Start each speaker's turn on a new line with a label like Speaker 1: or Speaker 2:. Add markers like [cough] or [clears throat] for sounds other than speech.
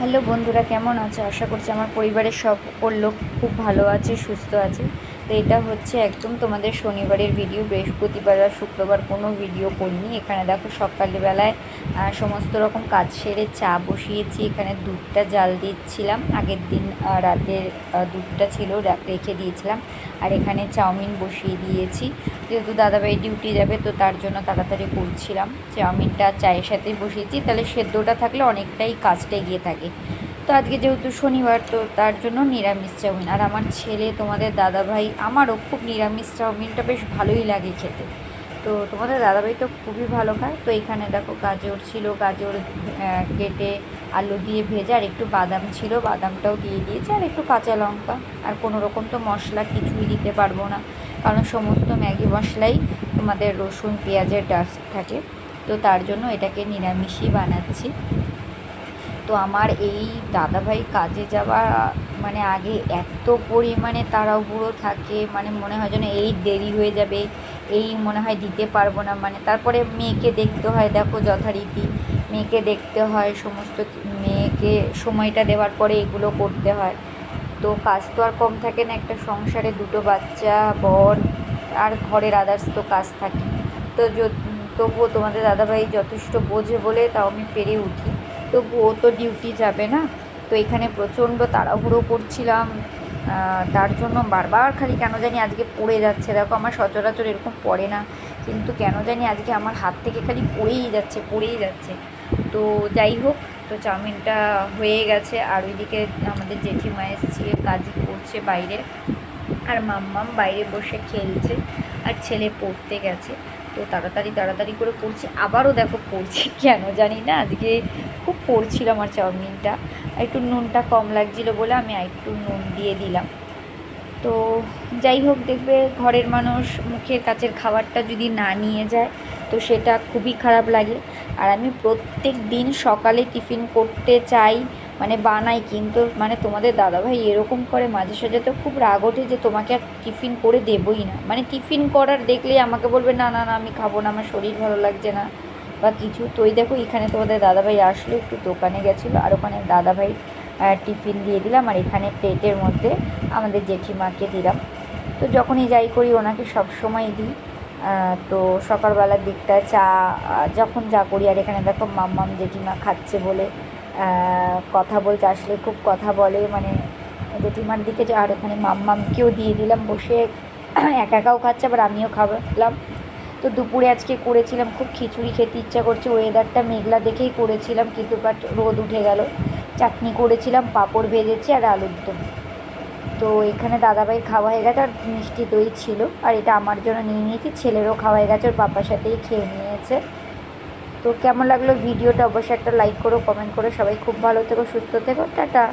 Speaker 1: Hello বন্ধুরা, কেমন আছে? আশা করছি আমার পরিবারের সকল লোক খুব ভালো আছে, সুস্থ আছে। তো এটা হচ্ছে একদম তোমাদের শনিবারের ভিডিও বৃহস্পতিবার আর শুক্রবার কোনো ভিডিও করিনি। এখানে দেখো সকালবেলায় সমস্ত রকম কাজ সেরে চা বসিয়েছি, এখানে দুধটা জাল দিচ্ছিলাম। আগের দিন রাতের দুধটা ছিল রেখে দিয়েছিলাম। আর এখানে চাউমিন বসিয়ে দিয়েছি। যেহেতু দাদাভাই ডিউটি যাবে, তো তার জন্য তাড়াতাড়ি করছিলাম। চাউমিনটা চায়ের সাথেই বসিয়েছি। তাহলে সেদ্ধটা থাকলে অনেকটাই কাজটা এগিয়ে থাকে। তো আজকে যেহেতু শনিবার, তো তার জন্য নিরামিষ চাউমিন। আর আমার ছেলে, তোমাদের দাদাভাই, আমারও খুব নিরামিষ চাউমিনটা বেশ ভালোই লাগে খেতে। তো তোমাদের দাদাভাই তো খুবই ভালো খায়। তো এখানে দেখো গাজর ছিল, গাজর কেটে আলু দিয়ে ভেজে, আর একটু বাদাম ছিল, বাদামটাও দিয়ে দিয়েছে, আর একটু কাঁচা লঙ্কা। আর কোনো রকম তো মশলা কিছুই দিতে পারব না, কারণ সমস্ত ম্যাগি মশলাই তোমাদের রসুন, পেঁয়াজের ডাস্ট থাকে। তো তার জন্য এটাকে নিরামিষই বানাচ্ছি। তো আমার এই দাদাভাই কাজে যাওয়া মানে আগে এত পরিমাণে তাড়াহুড়ো থাকে মানে মনে হয় যেন এই দেরি হয়ে যাবে, এই মনে হয় দিতে পারব না মানে তারপরে মেয়েকে দেখতে হয়, দেখো যথারীতি, মেয়েকে দেখতে হয়, সমস্ত মেয়েকে সময়টা দেওয়ার পরে এগুলো করতে হয়। তো কাজ তো আর কম থাকে না, একটা সংসারে দুটো বাচ্চা, বর আর ঘরের আদার্স তো কাজ থাকে। তো তবুও তোমাদের দাদাভাই যথেষ্ট বোঝে বলে তাও আমি পেরে উঠি। তবু ও তো ডিউটি যাবে না। তো এখানে প্রচণ্ড তাড়াহুড়ো করছিলাম। তার জন্য বারবার খালি কেন জানি আজকে পড়ে যাচ্ছে। দেখো, আমার সচরাচর এরকম পড়ে না। কিন্তু কেন জানি আজকে আমার হাত থেকে খালি পড়েই যাচ্ছে পড়েই যাচ্ছে। তো যাই হোক, তো চাউমিনটা হয়ে গেছে। আর ওইদিকে আমাদের জেঠিমা এসছে কাজ করছে বাইরে। আর মাম্মাম বাইরে বসে খেলছে আর ছেলে পড়তে গেছে। তো তাড়াতাড়ি তাড়াতাড়ি করে পড়ছি। আবারও দেখো পড়ছি। কেন জানি না, আজকে খুব পড়ছিল আমার চাউমিনটা। একটু নুনটা কম লাগছিল বলে আমি একটু নুন দিয়ে দিলাম। তো যাই হোক, দেখবে ঘরের মানুষ মুখের কাছের খাবারটা যদি না নিয়ে যায়, তো সেটা খুবই খারাপ লাগে। আর আমি প্রত্যেক দিন সকালে টিফিন করতে চাই মানে বানাই, কিন্তু মানে তোমাদের দাদাভাই এরকম করে মাঝে সাঝে তো খুব রাগ ওঠে যে তোমাকে আর টিফিন করে দেবই না। মানে টিফিন করার দেখলেই আমাকে বলবে, না না না, আমি খাব না, আমার শরীর ভালো লাগছে না। বা কিছু। তো ওই দেখো, এখানে তোমাদের দাদাভাই আসলো, একটু দোকানে গেছিল, আর ওখানে দাদাভাই টিফিন দিয়ে দিলাম, আর এখানে প্লেটের মধ্যে আমাদের জেঠিমাকে দিলাম। তো যখনই যাই করি, ওনাকে সব সময় দিই তো সকালবেলার দিকটা চা যখন যা করি, আর এখানে দেখো, মাম্মাম জেঠিমা খাচ্ছে বলে কথা বলতে আসলে খুব কথা বলে মানে জেঠিমার দিকে আর ওখানে মাম্মামকেও দিয়ে দিলাম বসে। [clears throat] একা একাও খাচ্ছে, আবার আমিও খাওয়ালাম তো দুপুরে আজকে করেছিলাম, খুব খিচুড়ি খেতে ইচ্ছা করছে ওয়েদারটা মেঘলা দেখেই করেছিলাম, কিন্তু বাট রোদ উঠে গেল। চাটনি করেছিলাম, পাঁপড় ভেজেছি আর আলুর দম। তো এখানে দাদাভাই খাওয়া হয়ে গেছে আর মিষ্টি দই ছিল, আর এটা আমার জন্য নিয়ে নিয়েছি, ছেলেরও খাওয়া হয়ে গেছে, ওর পাপার সাথেই খেয়ে নিয়েছে। তো কেমন লাগল ভিডিওটা? অবশ্যই একটা লাইক করো কমেন্ট করো, সবাই খুব ভালো থেকো, সুস্থ থেকো, টাটা।